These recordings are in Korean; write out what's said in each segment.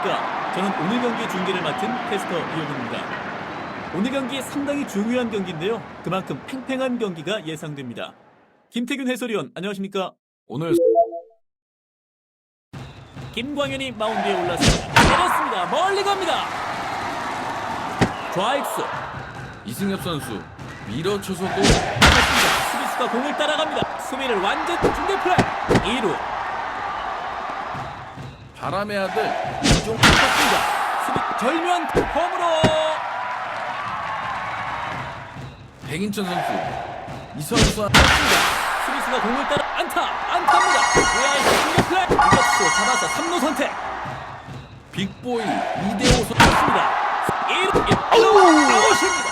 안녕하십니까. 저는 오늘 경기 중계를 맡은 캐스터 이호근입니다. 오늘 경기 상당히 중요한 경기인데요. 그만큼 팽팽한 경기가 예상됩니다. 김태균 해설위원, 안녕하십니까. 오늘 김광현이 마운드에 올랐습니다. 때렸습니다. 멀리 갑니다. 좌익수. 이승엽 선수 밀어쳐서도 맞습니다. 수비수가 공을 따라갑니다. 수비를 완전 중대 플레이. 2루. 바람의 아들 이종 맞습니다. 수비 절묘한 홈으로. 백인천 선수 이 선수 수비수가 공을 따라 안타 안타입니다 외야에서 중계 플레이 유격수 잡아서 3루 선택 빅보이 이대호 선수 맞습니다 1루 1루 아웃입니다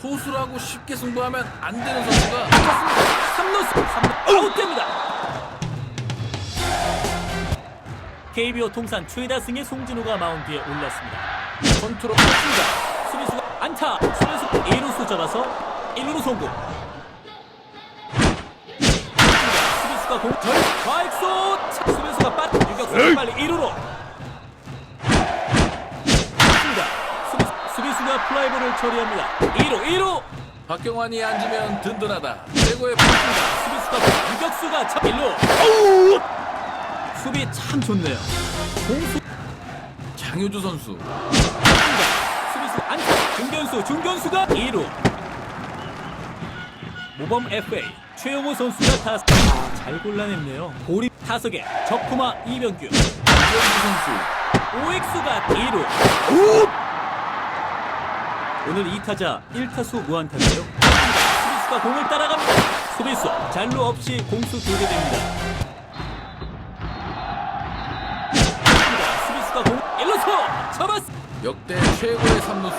포수라고 쉽게 승부하면 안 되는 선수가 맞습니다 3루 3루 아웃됩니다 KBO 통산 최다 승의 송진우가 마운드에 올랐습니다. 컨트롤 맞습니다. 수비수가 안타. 수비수 2루수 잡아서 1루로 송구. 맞습니다. 수비수가 공절. 좌익수. 차. 수비수가 빠른 유격수가 빨리 1루로. 맞습니다. 수비, 수비수가 플라이볼을 처리합니다. 2루 2루 박경환이 앉으면 든든하다. 최고의 포수 수비수가 유격수가 참 1루 수비 참 좋네요. 공수 장효주 선수. 수비수 안타. 중견수 중견수가 2루. 모범 FA 최용호 선수가 타석. 아, 잘 골라냈네요. 볼이 타석에 적쿠마 이병규. 선수. OX가 2루. 오늘 2타자 1타수 무안타인데요. 수비수가 공을 따라갑니다. 수비수 잔루 없이 공수 교대됩니다 잡았 역대 최고의 삼루수.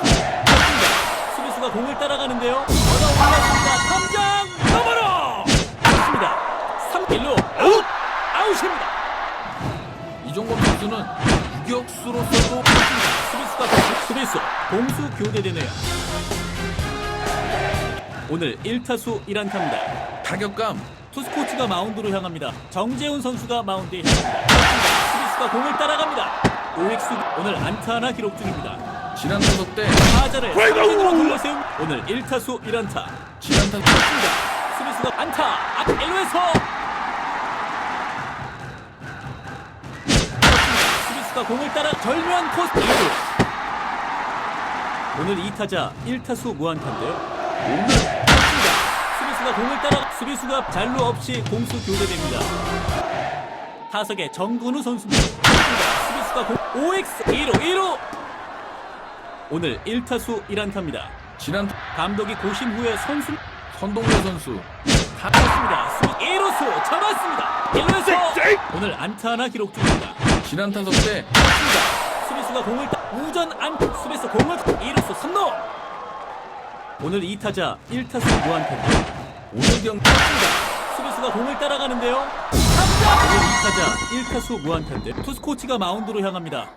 수비수가 공을 따라가는데요. 전화 올랐습니다. 탐장 넘어로. 맞습니다. 3 1루 아웃. 아웃입니다. 이종범 선수는 유격수로서도 수비수가 공- 수비수 공수 교대되네요. 오늘 1타수 1안타입니다. 타격감 투수 코치가 마운드로 향합니다. 정재훈 선수가 마운드에 향합니다. 수비수가 공을 따라갑니다. 오익수 오늘 안타 하나 기록 중입니다. 지난 타석 때 타자를 삼진으로 돌려세운 오늘 1타수 1안타. 지난 타석 맞습니다. 수비수가 안타 앞 1루에서 수비수가 공을 따라 절묘한 코스 2루 오늘 2타자 1타수 무안타인데요 오늘. 수비수가 공을 따라 수비수가 잔루 없이 공수 교대됩니다 타석에 정근우 선수입니다 공 OX 2루 2루 오늘 1타수 1안타입니다 지난 타- 감독이 고심 후에 선수 선동열 선수 잡았습니다. 수 1루수 잡았습니다. 1루에서 오늘 안타 하나 기록 중입니다. 지난 타석 때 맞습니다. 수비수가 공을 따 우전 안 수비수 공을 2루수 3루 오늘 2타자 1타수 무안타인데요. 오늘 경기 맞습니다. 수비수가 공을 따라가는데요. 3자 오늘 2타자 1타수 무안타인데 투수 코치가 마운드로 향합니다.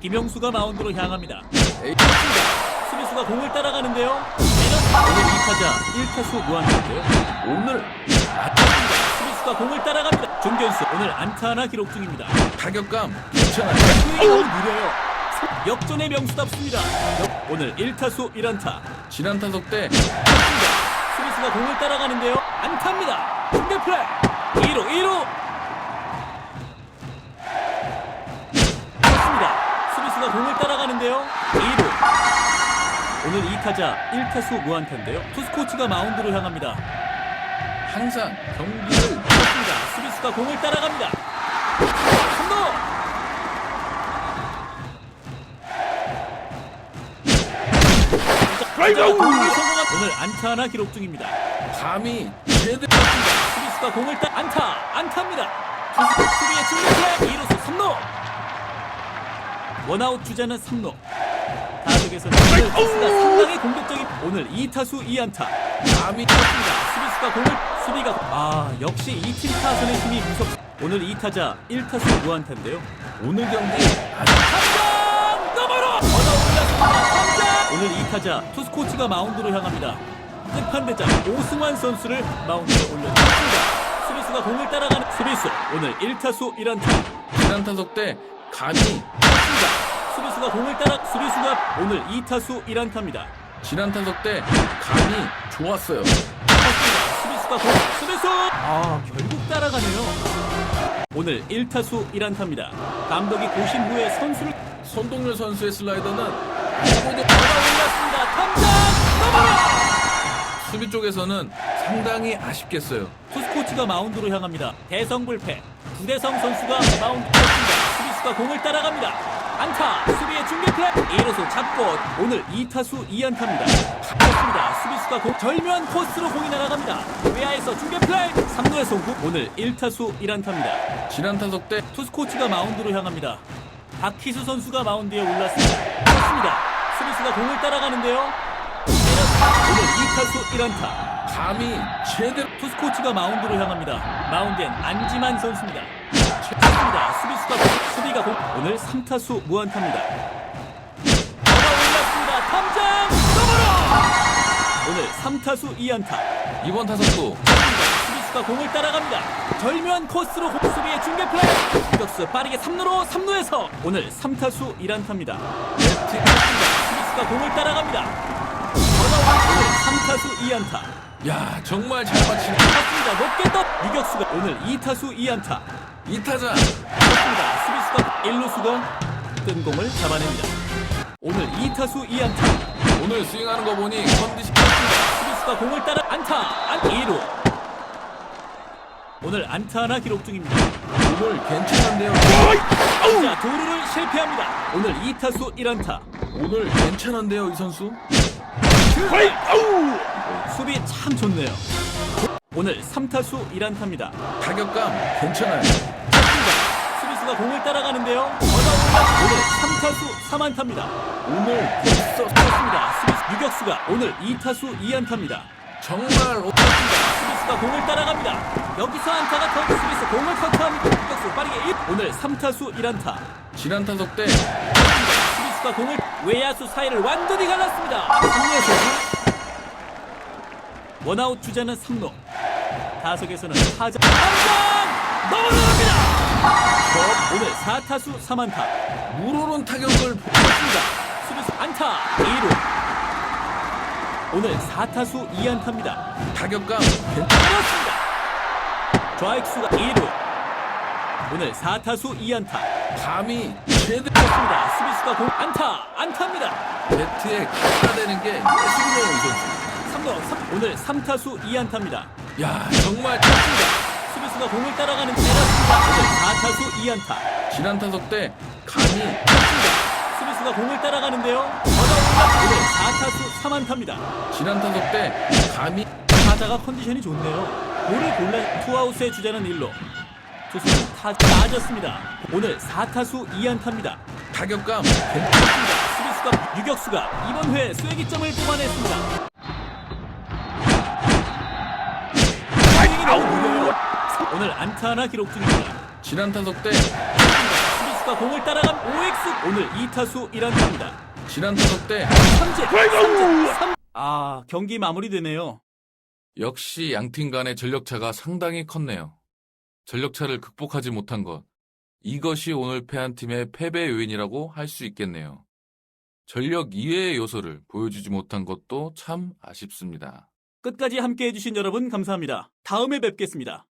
김영수가 마운드로 향합니다. 수비수가 공을 따라가는데요. 내렸다. 오늘 2타자 1타수 무안타인데요. 오늘. 수비수가 공을 따라갑니다. 중견수 오늘 안타 하나 기록 중입니다. 타격감 괜찮아요 느려요. 역전의 명수답습니다. 역- 오늘 1타수 1안타. 지난 타석 때 수비수가 공을 따라가는데요. 안타입니다. 중대 플레이. 2루 2루. 맞습니다. 수비수가 공을 따라가는데요. 2루. 오늘 2타자 1타수 무안타인데요. 투수 코치가 마운드로 향합니다. 항상 경기를 맞습니다. 수비수가 공을 따라갑니다. 3루. 성공한 오늘 안타 하나 기록 중입니다. 감히 제대로 수비수가 공을 따 안타 안타입니다. 투수 수비의 중력에 2루수 3루. 원아웃 주자는 3루. 타석에서는 오늘 투수가 상당히 공격적인 오늘 2타수 2안타. 감히 맞습니다. 수비수가 공을 수비가 아 역시 이 팀 타선의 힘이 무섭. 오늘 2타자 1타수 무안타인데요. 오늘 경기 탐장 타자 투수 코치가 마운드로 향합니다. 끝판대장 오승환 선수를 마운드에 올렸습니다. 수비수가 공을 따라가는 수비수 오늘 1타수 1안타. 지난 타석 때 감히. 수비수가 공을 따라 수비수가 오늘 2타수 1안타입니다. 지난 타석 때 감이 좋았어요. 수비수가 공 수비수 아 결국 따라가네요. 오늘 1타수 1안타입니다. 감독이 고심 후에 선수를 손동열 선수의 슬라이더는 올렸 수비 쪽에서는 상당히 아쉽겠어요. 투수 코치가 마운드로 향합니다. 대성불패 구대성 선수가 마운드 쳤습니다. 수비수가 공을 따라갑니다. 안타 수비의 중계 플레이 1루수 잡고 오늘 2타수 2안타입니다. 쳤습니다. 수비수가 공 절묘한 코스로 공이 날아갑니다. 외야에서 중계 플레이 3루에서 구 오늘 1타수 1안타입니다. 지난 타석 때 투수 코치가 마운드로 향합니다. 박희수 선수가 마운드에 올랐습니다. 쳤습니다. 수비수가 공을 따라가는데요. 오늘 2타수 1안타. 감이 제대로 투수 코치가 마운드로 향합니다. 마운드엔 안지만 선수입니다. 쳤습니다. 수비수가 공, 수비가 공, 오늘 3타수 무안타입니다. 받아 올렸습니다. 탐장 넘어라! 오늘 3타수 2안타. 이번 타석도. 수비수가 공을 따라갑니다. 절묘한 코스로 공 수비의 중계 플레이. 유격수 빠르게 3루로 3루에서 오늘 3타수 1안타입니다. 수비수가 공을 따라갑니다. 받아 오늘 3타수 2안타. 야 정말 잘 맞히네. 쳤습니다. 높게 떠 유격수가 오늘 2타수 2안타. 이타자 쳤습니다. 수비수가 1루수가 뜬 공을 잡아냅니다. 오늘 2타수 2안타. 오늘 스윙하는 거 보니 컨디션 수비수가 공을 따라 안타. 안 2루. 오늘 안타 하나 기록 중입니다. 오늘 괜찮은데요. 자, 도루를 실패합니다. 오늘 2타수 1안타. 오늘 괜찮은데요 이 선수. 수비 참 좋네요. 오늘 3타수 1안타입니다. 타격감 괜찮아요. 수비수가 공을 따라가는데요. 얻어올라 오늘 3타수 3안타입니다. 오늘 벌써 쳤습니다. 수비수 유격수가 오늘 2타수 2안타입니다. 정말 오- 수비수가 공을 따라갑니다. 여기서 안타가 터 수비수 공을 커트합니다. 유격수 빠르게 1. 오늘 3타수 1안타. 지난 타석 때 수비수가 공을 외야수 사이를 완전히 갈랐습니다. 3루에서 원아웃 주자는 3루. 타석에서는 타자 한장 넘어갑니다. 오늘 4타수 3안타. 물오른 타격을 보- 습니다 수비수 안타 2루. 오늘 4타수 2안타입니다. 타격감 괜- 그렇습니다. 좌익수가 2루. 오늘 4타수 2안타. 감이 제대로 그렇습니다. 수비수가 공 안타 안타입니다. 배트에 갖다 대는 게이 선수. 3루 3, 오늘 3타수 2안타입니다. 야 정말 그렇습니다. 수비수가 공을 따라가는 때렸습니다. 오늘 4타수 2안타. 지난 타석 때 감이 그렇습니다. 수비수가 공을 따라가는데요. 오늘 4타수 3안타입니다. 지난 타석 때 감이 타자가 컨디션이 좋네요. 볼을 골라 투아웃의 주자는 1로. 투수는 타자 낮았습니다. 오늘 4타수 2안타입니다. 타격감 괜- 그렇습니다. 수비수가 유격수가 이번 회 쐐기점을 뽑아냈습니다. 타이밍이 너무 느려요. 오늘 안타 하나 기록 중입니다. 지난 타석 때 수비수가 공을 따라간 OX 오늘 2타수 1안타입니다. 지난 타석 때 삼진, 삼진, 삼. 아 경기 마무리되네요. 역시 양팀 간의 전력차가 상당히 컸네요. 전력차를 극복하지 못한 것 이것이 오늘 패한 팀의 패배 요인이라고 할 수 있겠네요. 전력 이외의 요소를 보여주지 못한 것도 참 아쉽습니다. 끝까지 함께 해 주신 여러분 감사합니다. 다음에 뵙겠습니다.